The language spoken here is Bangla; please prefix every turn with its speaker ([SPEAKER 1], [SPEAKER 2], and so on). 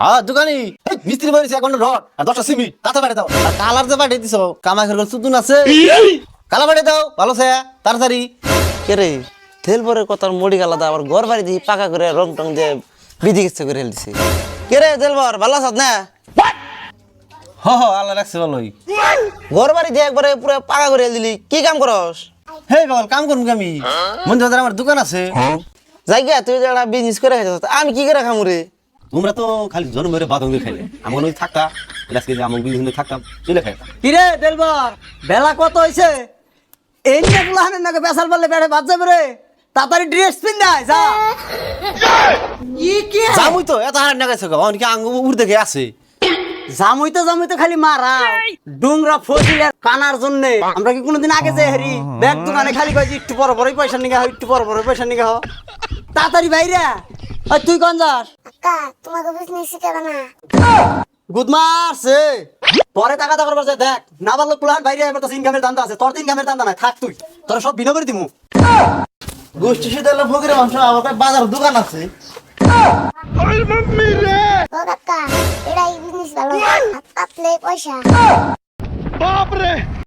[SPEAKER 1] হ্যাঁ দোকানি। মিস্ত্রি বাড়িছে এখন রড আর দশটা সিমেন্ট তাতে পাঠিয়ে দাও। আর কালার যে পাঠিয়ে দিছ কামাই করে আছে। কালা পাঠিয়ে দাও ভালো সে তাড়াতাড়ি।
[SPEAKER 2] কে রে? তেল পরে কথার গালাদা আবার ঘর বাড়ি দিয়ে পাকা করে রং টং দিয়ে বিধি গেছে করে হেলছে কে রে তেলবর ভালো আসাদ না?
[SPEAKER 1] হ হ আল্লাহ রাখছে ভালোই।
[SPEAKER 2] ঘর বাড়ি দিয়ে একবারে পুরো পাকা করে দিলি। কি কাম করস?
[SPEAKER 1] হে বাবল কাম করুন আমি? মন্দির আমার দোকান আছে।
[SPEAKER 2] যাই গিয়া তুই যারা বিজনেস করে আমি কি করে খামু রে?
[SPEAKER 1] তোমরা তো খালি জন্ম মেরে বাদ খাইলে। আমার ওই থাকতা আজকে যে আমার বিজনেস থাকতাম চলে খাইতাম
[SPEAKER 3] কিরে দেলবর বেলা কত হইছে? এই নিয়ে গুলাহানের নাকি বেসাল বললে বেড়ে বাদ যাবে রে। তাড়াতাড়ি ড্রেস পিন্ধায় যা। ই কি
[SPEAKER 1] জামুই তো এত হার নাগাইছে অনেকে আঙ্গ উড় দেখে আছে।
[SPEAKER 3] জামুইতে জামুইতে খালি মারা। ডুংরা ফসিলের কানার জন্য। আমরা কি কোনোদিন আগে যে হেরি ব্যাগ দোকানে খালি কইছি একটু বড় বড়ই পয়সা নিগা হয় একটু বড় বড় পয়সা নিগা হ। তাড়াতাড়ি বাইরে তুই কোন যাস?
[SPEAKER 4] আক্কা তোমাকে বিজনেস শিখাবে না।
[SPEAKER 3] গুড মারছে পরে টাকা টাকা করবার দেখ না পারলে পুলান বাইরে এবার তো ইনকামের দান্দা আছে তোর ইনকামের দান্দা নাই থাক তুই তোরা সব বিনা করে দিমু।
[SPEAKER 1] গোষ্ঠী শীতল ফকির মাংস আমার বাজার দোকান আছে।
[SPEAKER 4] ও কাকা এটাই বিজনেস ভালো। হাত পাতলে পয়সা।